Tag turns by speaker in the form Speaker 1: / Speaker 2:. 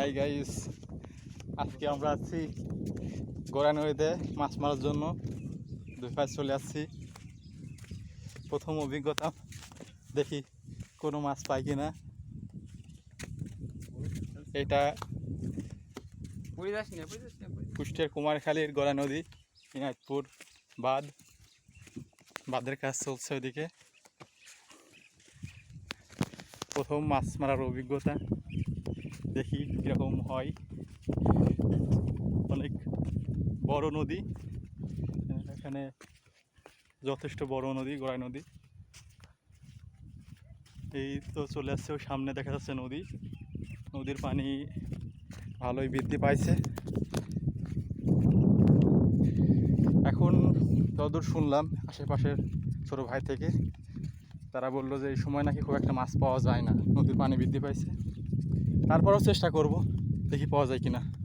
Speaker 1: Hi guys আজকে আমরা আছি গোড়া নদীতে মাছ মারার জন্য। দুই পাশ চলে আসছি। প্রথম অভিজ্ঞতা, দেখি কোনো মাছ পাই
Speaker 2: যাস না এটা
Speaker 1: কুষ্টিয়ার কুমারখালীর গড়া নদী ইনায়তপুর বাঁধ। বাঁধের কাজ চলছে ওইদিকে। প্রথম মাছ মারার অভিজ্ঞতা। দেখি কীরকম হয়। অনেক বড় নদী। এখানে যথেষ্ট বড় নদী, গড়াই নদী। এই তো চলে আসছে সামনে দেখা যাচ্ছে নদী। নদীর পানি ভালোই বৃদ্ধি পাইছে। এখন যতদূর শুনলাম, আশেপাশের ছোটো ভাই থেকে তারা বলল যে, এই সময় নাকি খুব একটা মাছ পাওয়া যায় না। নদীর পানি বৃদ্ধি পাইছে। তারপরেও চেষ্টা করব, দেখি পাওয়া যায় কিনা।